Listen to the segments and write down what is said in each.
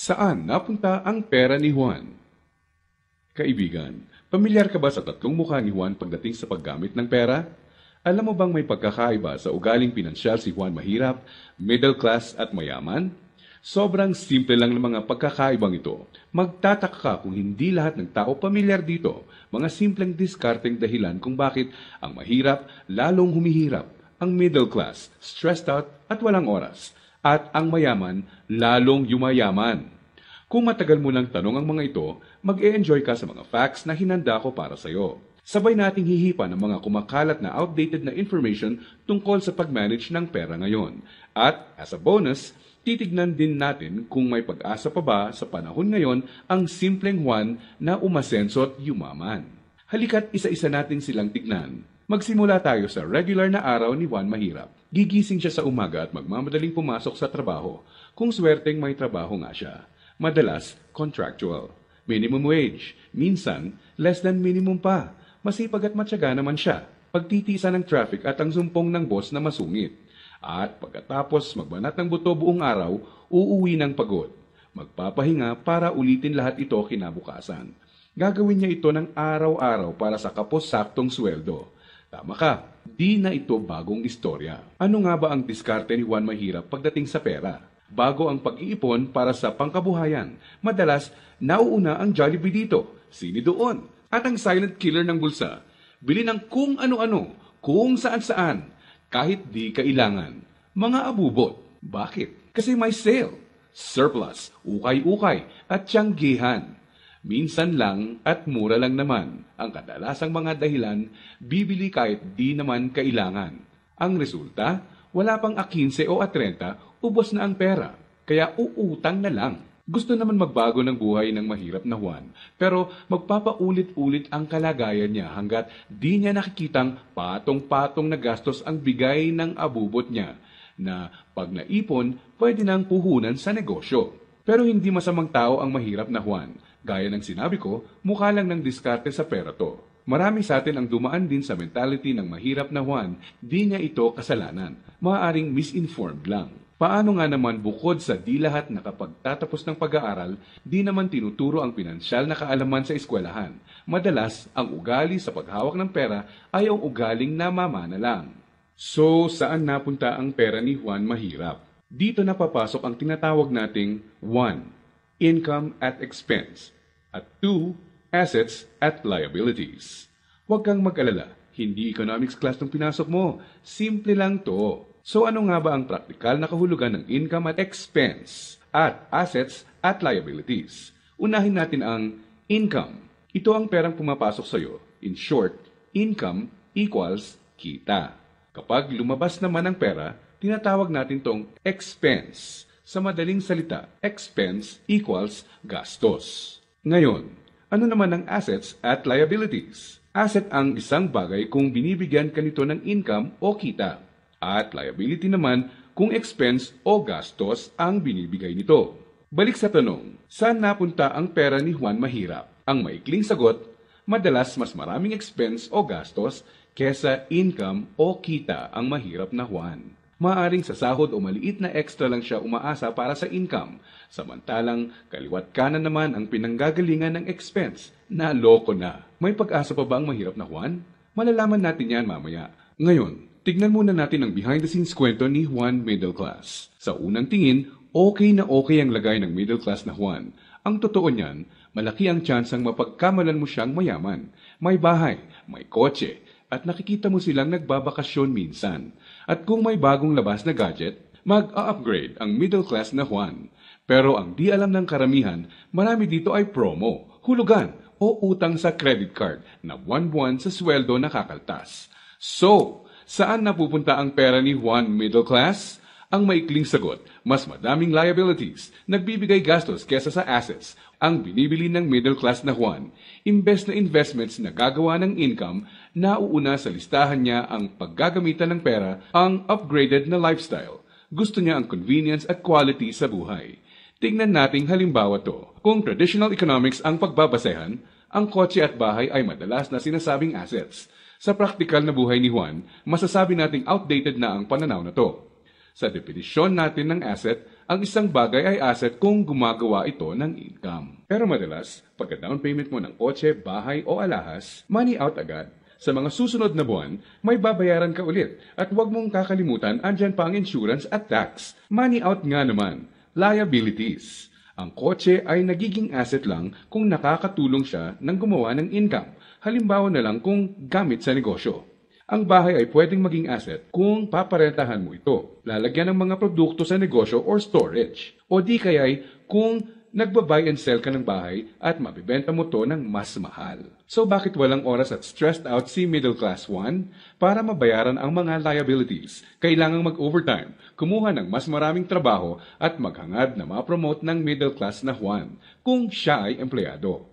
Saan napunta ang pera ni Juan? Kaibigan, pamilyar ka ba sa tatlong mukha ni Juan pagdating sa paggamit ng pera? Alam mo bang may pagkakaiba sa ugaling pinansyal si Juan mahirap, middle class at mayaman? Sobrang simple lang ng mga pagkakaibang ito. Magtataka ka kung hindi lahat ng tao pamilyar dito. Mga simpleng diskarteng dahilan kung bakit ang mahirap lalong humihirap, ang middle class stressed out at walang oras, at ang mayaman lalong yumayaman. Kung matagal mo lang tanong ang mga ito, mag-e-enjoy ka sa mga facts na hinanda ko para sa iyo. Sabay nating hihipa ng mga kumakalat na outdated na information tungkol sa pag-manage ng pera ngayon. At as a bonus, titignan din natin kung may pag-asa pa ba sa panahon ngayon ang simpleng Juan na umasenso at yumaman. Halika't isa-isa natin silang tignan. Magsimula tayo sa regular na araw ni Juan Mahirap. Gigising siya sa umaga at magmamadaling pumasok sa trabaho kung swerteng may trabaho nga siya. Madalas, contractual. Minimum wage. Minsan, less than minimum pa. Masipag at matyaga naman siya. Pagtitiisa ng traffic at ang sumpong ng boss na masungit. At pagkatapos magbanat ng buto buong araw, uuwi ng pagod. Magpapahinga para ulitin lahat ito kinabukasan. Gagawin niya ito ng araw-araw para sa kapos-saktong sweldo. Tama ka, di na ito bagong istorya. Ano nga ba ang diskarte ni Juan Mahirap pagdating sa pera? Bago ang pag-iipon para sa pangkabuhayan, madalas nauuna ang Jollibee dito, sini doon, at ang silent killer ng bulsa. Bili ng kung ano-ano, kung saan-saan, kahit di kailangan. Mga abubot. Bakit? Kasi may sale, surplus, ukay-ukay, at tiyanggihan. Minsan lang at mura lang naman ang kadalasang mga dahilan bibili kahit di naman kailangan. Ang resulta, wala pang a 15 o a 30, ubos na ang pera. Kaya uutang na lang. Gusto naman magbago ng buhay ng mahirap na Juan, pero magpapaulit-ulit ang kalagayan niya hanggat di niya nakikitang patong-patong na gastos ang bigay ng abubot niya na pag naipon, pwede nang puhunan sa negosyo. Pero hindi masamang tao ang mahirap na Juan. Gaya ng sinabi ko, mukha lang ng diskarte sa pera to. Marami sa atin ang dumaan din sa mentality ng mahirap na Juan, di niya ito kasalanan. Maaaring misinformed lang. Paano nga naman bukod sa di lahat nakapagtatapos ng pag-aaral, di naman tinuturo ang pinansyal na kaalaman sa eskwelahan. Madalas, ang ugali sa paghawak ng pera ay ang ugaling namamana lang. So, saan napunta ang pera ni Juan mahirap? Dito na papasok ang tinatawag nating 1. Income at expense at 2. Assets at liabilities. Huwag kang mag-alala, hindi economics class ng pinasok mo. Simple lang to. So ano nga ba ang praktikal na kahulugan ng income at expense at assets at liabilities? Unahin natin ang income. Ito ang perang pumapasok sa iyo. In short, income equals kita. Kapag lumabas naman ang pera, tinatawag natin tong expense. Sa madaling salita, expense equals gastos. Ngayon, ano naman ang assets at liabilities? Asset ang isang bagay kung binibigyan ka nito ng income o kita at liability naman kung expense o gastos ang binibigay nito. Balik sa tanong, saan napunta ang pera ni Juan Mahirap? Ang maikling sagot, madalas mas maraming expense o gastos kesa income o kita ang mahirap na Juan. Maaring sa sahod o maliit na extra lang siya umaasa para sa income, samantalang kaliwat kanan naman ang pinanggagalingan ng expense. Naloko na. May pag-asa pa ba ang mahirap na Juan? Malalaman natin yan mamaya. Ngayon, Tignan muna natin ang behind-the-scenes kwento ni Juan Middle Class. Sa unang tingin, okay na okay ang lagay ng middle class na Juan. Ang totoo niyan, malaki ang tsansang mapagkamalan mo siyang mayaman. May bahay, may kotse, at nakikita mo silang nagbabakasyon minsan. At kung may bagong labas na gadget, mag-upgrade ang middle class na Juan. Pero ang di alam ng karamihan, marami dito ay promo, hulugan, o utang sa credit card na buwan-buwan sa sweldo nakakaltas. So, Saan napupunta ang pera ni Juan Middle Class? Ang maikling sagot, mas madaming liabilities, nagbibigay gastos kesa sa assets, ang binibili ng middle class na Juan. Imbes na investments na gagawa ng income, nauuna sa listahan niya ang paggagamitan ng pera, ang upgraded na lifestyle. Gusto niya ang convenience at quality sa buhay. Tingnan nating halimbawa to. Kung traditional economics ang pagbabasehan, ang kotse at bahay ay madalas na sinasabing assets. Sa praktikal na buhay ni Juan, masasabi nating outdated na ang pananaw na to. Sa definisyon natin ng asset, ang isang bagay ay asset kung gumagawa ito ng income. Pero madalas, pagka down payment mo ng kotse, bahay o alahas, money out agad. Sa mga susunod na buwan, may babayaran ka ulit. At huwag mong kakalimutan, andyan pa ang insurance at tax. Money out nga naman. Liabilities. Ang kotse ay nagiging asset lang kung nakakatulong siya ng gumawa ng income. Halimbawa na lang kung gamit sa negosyo. Ang bahay ay pwedeng maging asset kung paparentahan mo ito, lalagyan ng mga produkto sa negosyo or storage. O di kaya'y kung nagbabuy and sell ka ng bahay at mabibenta mo to ng mas mahal. So bakit walang oras at stressed out si middle class 1? Para mabayaran ang mga liabilities, kailangang mag-overtime, kumuha ng mas maraming trabaho at maghangad na ma-promote ng middle class na Juan kung siya ay empleyado.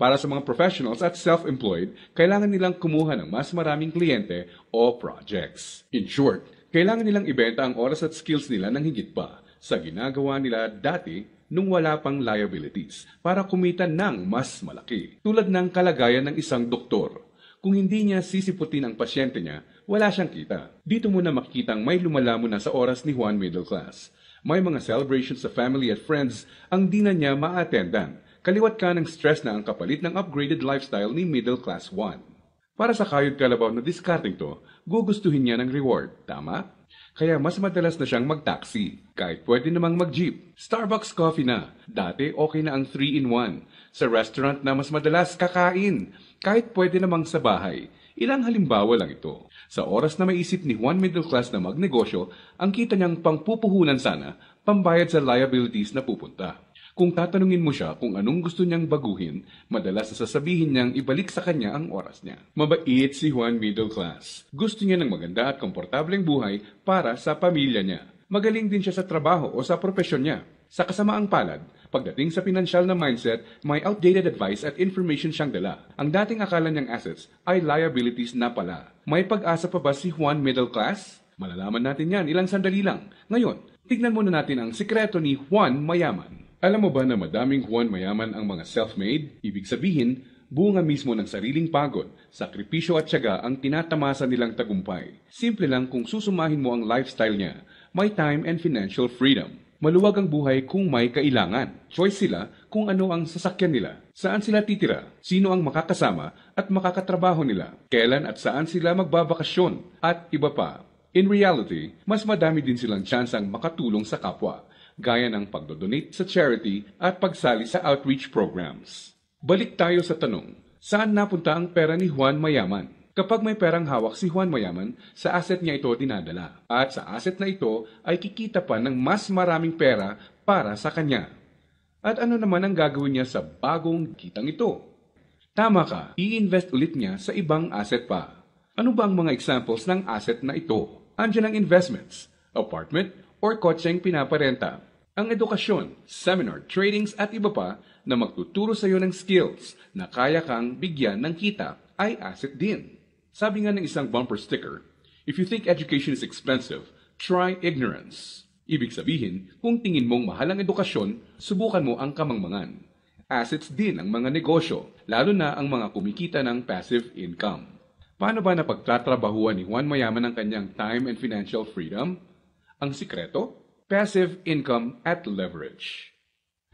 Para sa mga professionals at self-employed, kailangan nilang kumuha ng mas maraming kliyente o projects. In short, kailangan nilang ibenta ang oras at skills nila ng higit pa sa ginagawa nila dati nung wala pang liabilities para kumita ng mas malaki. Tulad ng kalagayan ng isang doktor. Kung hindi niya sisiputin ang pasyente niya, wala siyang kita. Dito mo na makikitang may lumalamon na sa oras ni Juan Middle Class. May mga celebrations sa family at friends ang di na niya ma-attendan kaliwat ka ng stress na ang kapalit ng upgraded lifestyle ni Middle Class 1. Para sa kayod kalabaw na discarding to, gugustuhin niya ng reward, tama? Kaya mas madalas na siyang mag-taxi, kahit pwede namang mag-jeep. Starbucks coffee na. Dati okay na ang 3-in-1. Sa restaurant na mas madalas kakain, kahit pwede namang sa bahay. Ilang halimbawa lang ito. Sa oras na maisip ni Juan Middle Class na magnegosyo, ang kita niyang pangpupuhunan sana, pambayad sa liabilities na pupunta. Kung tatanungin mo siya kung anong gusto niyang baguhin, madalas sasabihin niyang ibalik sa kanya ang oras niya. Mabait si Juan middle class. Gusto niya ng maganda at komportableng buhay para sa pamilya niya. Magaling din siya sa trabaho o sa propesyon niya. Sa kasamaang palad, pagdating sa pinansyal na mindset, may outdated advice at information siyang dala. Ang dating akala niyang assets ay liabilities na pala. May pag-asa pa ba si Juan middle class? Malalaman natin yan ilang sandali lang. Ngayon, tignan muna natin ang sikreto ni Juan Mayaman. Alam mo ba na madaming Juan mayaman ang mga self-made? Ibig sabihin, bunga mismo ng sariling pagod, sakripisyo at syaga ang tinatamasa nilang tagumpay. Simple lang kung susumahin mo ang lifestyle niya, may time and financial freedom. Maluwag ang buhay kung may kailangan. Choice sila kung ano ang sasakyan nila, saan sila titira, sino ang makakasama at makakatrabaho nila, kailan at saan sila magbabakasyon, at iba pa. In reality, mas madami din silang tsansang makatulong sa kapwa gaya ng pagdodonate sa charity at pagsali sa outreach programs. Balik tayo sa tanong, saan napunta ang pera ni Juan Mayaman? Kapag may perang hawak si Juan Mayaman, sa asset niya ito dinadala. At sa asset na ito ay kikita pa ng mas maraming pera para sa kanya. At ano naman ang gagawin niya sa bagong kitang ito? Tama ka, i-invest ulit niya sa ibang asset pa. Ano ba ang mga examples ng asset na ito? Andiyan ang investments, apartment, or kotseng pinaparenta ang edukasyon, seminar, tradings at iba pa na magtuturo sa iyo ng skills na kaya kang bigyan ng kita ay asset din. Sabi nga ng isang bumper sticker, if you think education is expensive, try ignorance. Ibig sabihin, kung tingin mong mahal ang edukasyon, subukan mo ang kamangmangan. Assets din ang mga negosyo, lalo na ang mga kumikita ng passive income. Paano ba napagtatrabahuan ni Juan Mayaman ang kanyang time and financial freedom? Ang sikreto? passive income at leverage.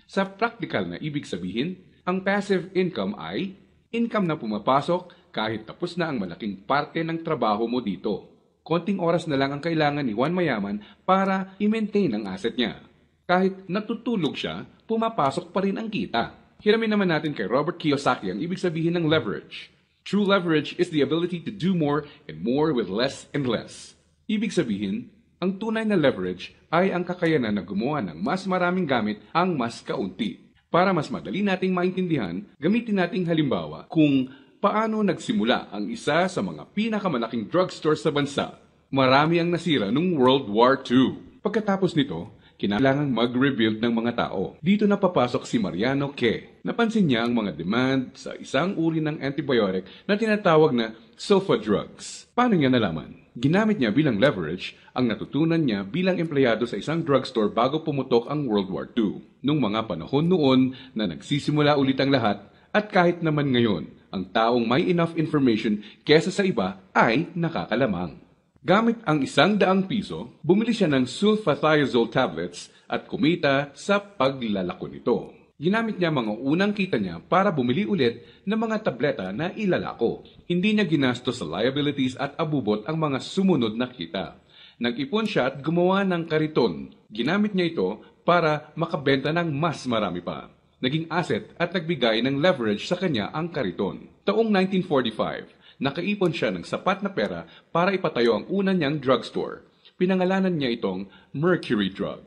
Sa practical na ibig sabihin, ang passive income ay income na pumapasok kahit tapos na ang malaking parte ng trabaho mo dito. Konting oras na lang ang kailangan ni Juan Mayaman para i-maintain ang asset niya. Kahit natutulog siya, pumapasok pa rin ang kita. Hiramin naman natin kay Robert Kiyosaki ang ibig sabihin ng leverage. True leverage is the ability to do more and more with less and less. Ibig sabihin, ang tunay na leverage ay ang kakayanan na gumawa ng mas maraming gamit ang mas kaunti. Para mas madali nating maintindihan, gamitin nating halimbawa kung paano nagsimula ang isa sa mga pinakamalaking drugstore sa bansa. Marami ang nasira noong World War II. Pagkatapos nito, kinailangang mag-rebuild ng mga tao. Dito na papasok si Mariano Ke. Napansin niya ang mga demand sa isang uri ng antibiotic na tinatawag na sulfa drugs. Paano niya nalaman? Ginamit niya bilang leverage ang natutunan niya bilang empleyado sa isang drugstore bago pumutok ang World War II. Nung mga panahon noon na nagsisimula ulit ang lahat at kahit naman ngayon, ang taong may enough information kesa sa iba ay nakakalamang. Gamit ang isang daang piso, bumili siya ng sulfathiazole tablets at kumita sa paglalako nito. Ginamit niya mga unang kita niya para bumili ulit ng mga tableta na ilalako. Hindi niya ginasto sa liabilities at abubot ang mga sumunod na kita. Nag-ipon siya at gumawa ng kariton. Ginamit niya ito para makabenta ng mas marami pa. Naging asset at nagbigay ng leverage sa kanya ang kariton. Taong 1945, nakaipon siya ng sapat na pera para ipatayo ang una niyang drugstore. Pinangalanan niya itong Mercury Drug.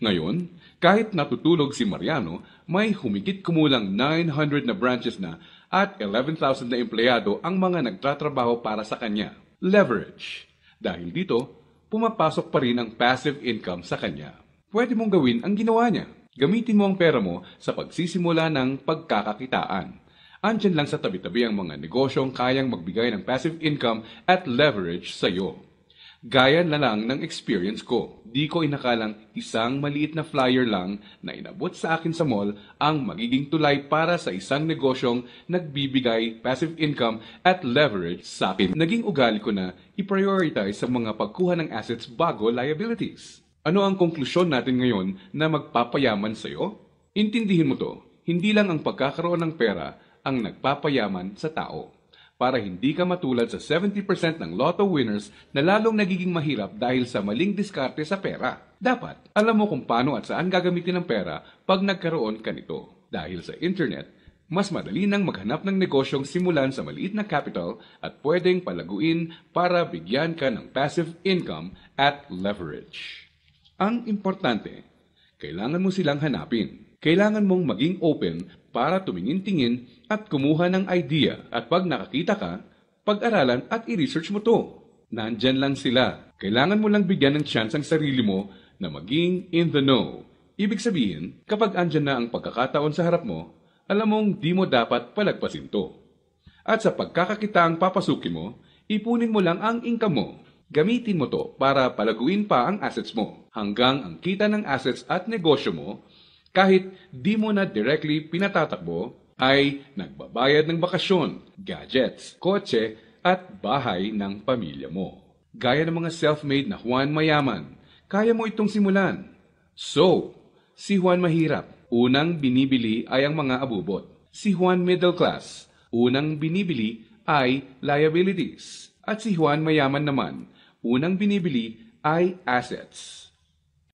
Ngayon, kahit natutulog si Mariano, may humigit kumulang 900 na branches na at 11,000 na empleyado ang mga nagtatrabaho para sa kanya. Leverage. Dahil dito, pumapasok pa rin ang passive income sa kanya. Pwede mong gawin ang ginawa niya. Gamitin mo ang pera mo sa pagsisimula ng pagkakakitaan. Andyan lang sa tabi-tabi ang mga negosyong kayang magbigay ng passive income at leverage sa iyo. Gaya na lang ng experience ko. Di ko inakalang isang maliit na flyer lang na inabot sa akin sa mall ang magiging tulay para sa isang negosyong nagbibigay passive income at leverage sa akin. Naging ugali ko na i-prioritize sa mga pagkuha ng assets bago liabilities. Ano ang konklusyon natin ngayon na magpapayaman sa iyo? Intindihin mo to, hindi lang ang pagkakaroon ng pera ang nagpapayaman sa tao para hindi ka matulad sa 70% ng lotto winners na lalong nagiging mahirap dahil sa maling diskarte sa pera. Dapat, alam mo kung paano at saan gagamitin ang pera pag nagkaroon ka nito. Dahil sa internet, mas madali nang maghanap ng negosyong simulan sa maliit na capital at pwedeng palaguin para bigyan ka ng passive income at leverage. Ang importante, kailangan mo silang hanapin. Kailangan mong maging open para tumingin-tingin at kumuha ng idea at pag nakakita ka, pag-aralan at i-research mo to. Nandyan lang sila. Kailangan mo lang bigyan ng chance ang sarili mo na maging in the know. Ibig sabihin, kapag andyan na ang pagkakataon sa harap mo, alam mong di mo dapat palagpasin to. At sa pagkakakitaang papasukin mo, ipunin mo lang ang income mo. Gamitin mo to para palaguin pa ang assets mo hanggang ang kita ng assets at negosyo mo kahit di mo na directly pinatatakbo, ay nagbabayad ng bakasyon, gadgets, kotse, at bahay ng pamilya mo. Gaya ng mga self-made na Juan Mayaman, kaya mo itong simulan. So, si Juan Mahirap, unang binibili ay ang mga abubot. Si Juan Middle Class, unang binibili ay liabilities. At si Juan Mayaman naman, unang binibili ay assets.